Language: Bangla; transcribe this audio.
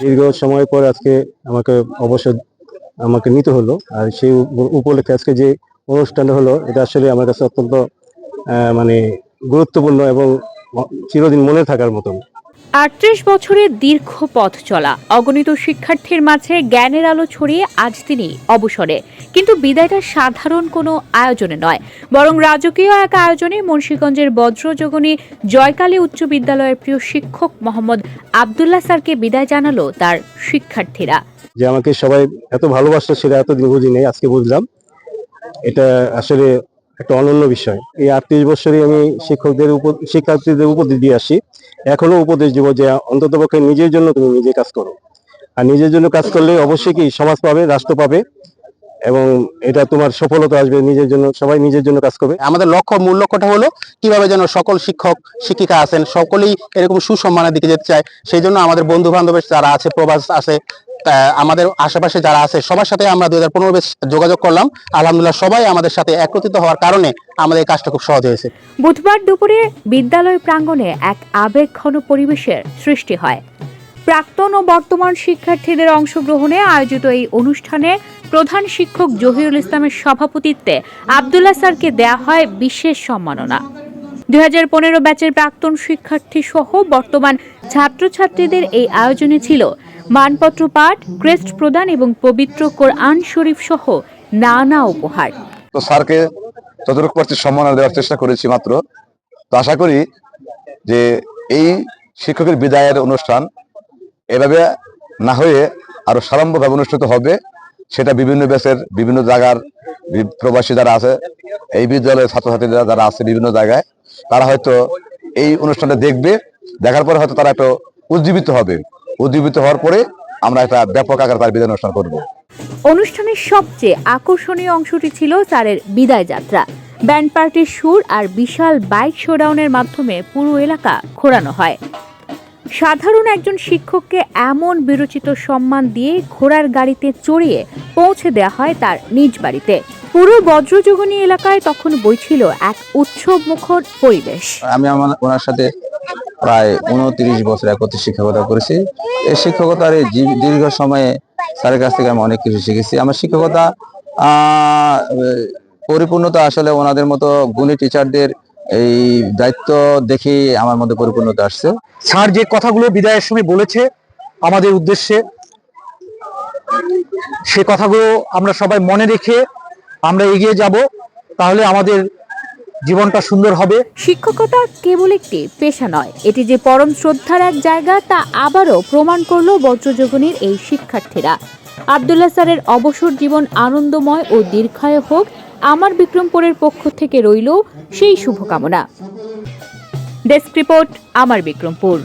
দীর্ঘ সময় পর আজকে আমাকে অবসর আমাকে নিতে হলো। আর সেই উপ- উপলক্ষে আজকে যে অনুষ্ঠানটা হলো, এটা আসলে আমার কাছে অত্যন্ত মানে গুরুত্বপূর্ণ এবং চিরদিন মনে থাকার মতন। আটত্রিশ বছরের দীর্ঘ পথ চলা। অগণিত শিক্ষার্থীর মাঝে জ্ঞানের আলো ছড়িয়ে আজ তিনি অবসরে। কিন্তু বিদায়টা সাধারণ কোনো আয়োজনে নয়। বরং রাজকীয় এক আয়োজনে মুন্সীগঞ্জের বজ্রযোগনী জয়কালী উচ্চ বিদ্যালয়ের প্রিয় শিক্ষক মোহাম্মদ আবদুল্লাহ স্যারকে বিদায় জানালো তার শিক্ষার্থীরা। যে আমাকে সবাই এত ভালোবাসতো সেটা এতদিন বুঝি নেই, আজকে বুঝলাম। এটা আসলে একটা অনন্য বিষয়। এই আটত্রিশ বছরে আমি শিক্ষকদের উপ শিক্ষার্থীদের উপদেশ দিয়ে আসি। এখনও উপদেশ দিব যে অন্তত পক্ষে নিজের জন্য তুমি নিজে কাজ করো। আর নিজের জন্য কাজ করলে অবশ্যই কি সমাজ পাবে, রাষ্ট্র পাবে, এবং এটা তোমার সফলতা আসবে নিজের জন্য, সবাই নিজের জন্য কাজ করবে। আমাদের লক্ষ্য, মূল লক্ষ্যটা হলো কীভাবে যেন সকল শিক্ষক, শিক্ষিকা আছেন, সকলেই এরকম সুসম্মানের দিকে যেতে চায়। সেই জন্য আমাদের বন্ধু বান্ধবের যারা আছে, প্রবাস আছে আমাদের আশেপাশে যারা আছে, সবার সাথে আমরা দুই হাজার পনেরো যোগাযোগ করলাম। আলহামদুলিল্লাহ সবাই আমাদের সাথে একত্রিত হওয়ার কারণে আমাদের কাজটা খুব সহজ হয়েছে। বুধবার দুপুরে বিদ্যালয় প্রাঙ্গণে এক আবেগঘন পরিবেশের সৃষ্টি হয়। প্রাক্তন ও বর্তমান শিক্ষার্থীদের অংশগ্রহণে আয়োজিত এই অনুষ্ঠানে প্রধান শিক্ষক জহিরুল ইসলামের সভাপতিত্বে আবদুল্লাহ স্যারকে দেয়া হয় বিশেষ সম্মাননা। দুই হাজার পনেরো ব্যাচের প্রাক্তন শিক্ষার্থী সহ বর্তমান ছাত্রছাত্রীদের এই আয়োজনে ছিল মানপত্র পাঠ, ক্রেস্ট প্রদান এবং পবিত্র কোরআন শরীফ সহ নানা উপহার। তো স্যারকে যতটুকু পারছি সম্মান দেওয়ার চেষ্টা করেছি মাত্র। তো আশা করি যে এই শিক্ষকের বিদায়ের অনুষ্ঠান এভাবে না হয়ে আরও সাড়ম্বরভাবে অনুষ্ঠিত হবে, সেটা বিভিন্ন ব্যাচের বিভিন্ন জায়গার প্রবাসী যারা আছে, এই বিদ্যালয়ের ছাত্রছাত্রীরা যারা আছে বিভিন্ন জায়গায় তারা হয়তো এই অনুষ্ঠানটা দেখবে, দেখার পরে হয়তো তারা একটু উজ্জীবিত হবে। উজ্জীবিত হওয়ার পরে আমরা একটা ব্যাপক আকার তার বিদায় অনুষ্ঠান করব। অনুষ্ঠানের সবচেয়ে আকর্ষণীয় অংশটি ছিল স্যারের বিদায় যাত্রা। ব্যান্ড পার্টির সুর আর বিশাল বাইক শোডাউনের মাধ্যমে পুরো এলাকা ঘোরানো হয়। সাধারণ একজন শিক্ষককে এমন বিরচিত সম্মান দিয়ে ঘোড়ার গাড়িতে চড়িয়ে পৌঁছে দেওয়া হয় তার নিজ বাড়িতে। পুরো বজ্রযোগনী এলাকায় তখন বইছিল এক উৎসব মুখর পরিবেশ। আমি আমার ওনার সাথে প্রায় উনত্রিশ বছর একত্রে শিক্ষকতা করেছি। এই শিক্ষকতার এই দীর্ঘ সময়ে স্যারের কাছ থেকে আমি অনেক কিছু শিখেছি। আমার শিক্ষকতা পরিপূর্ণতা আসলে ওনাদের মতো গুণী টিচারদের এই দায়িত্ব দেখে আমার মধ্যে পরিপূর্ণতা আসছে। স্যার যে কথাগুলো বিদায়ের সময় বলেছে আমাদের উদ্দেশ্যে সে কথাগুলো আমরা সবাই মনে রেখে আমরা এগিয়ে যাব, তাহলে আমাদের জীবনটা সুন্দর হবে। শিক্ষকতা কেবল একটি পেশা নয়, এটি যে পরম শ্রদ্ধার এক জায়গা, তা আবারও প্রমাণ করল বজ্রযোগনীর এই শিক্ষার্থীরা। আবদুল্লাহ স্যারের অবসর জীবন আনন্দময় ও দীর্ঘায় হোক, আমার বিক্রমপুরের পক্ষ থেকে রইল সেই শুভকামনা। ডেস্ক রিপোর্ট, আমার বিক্রমপুর।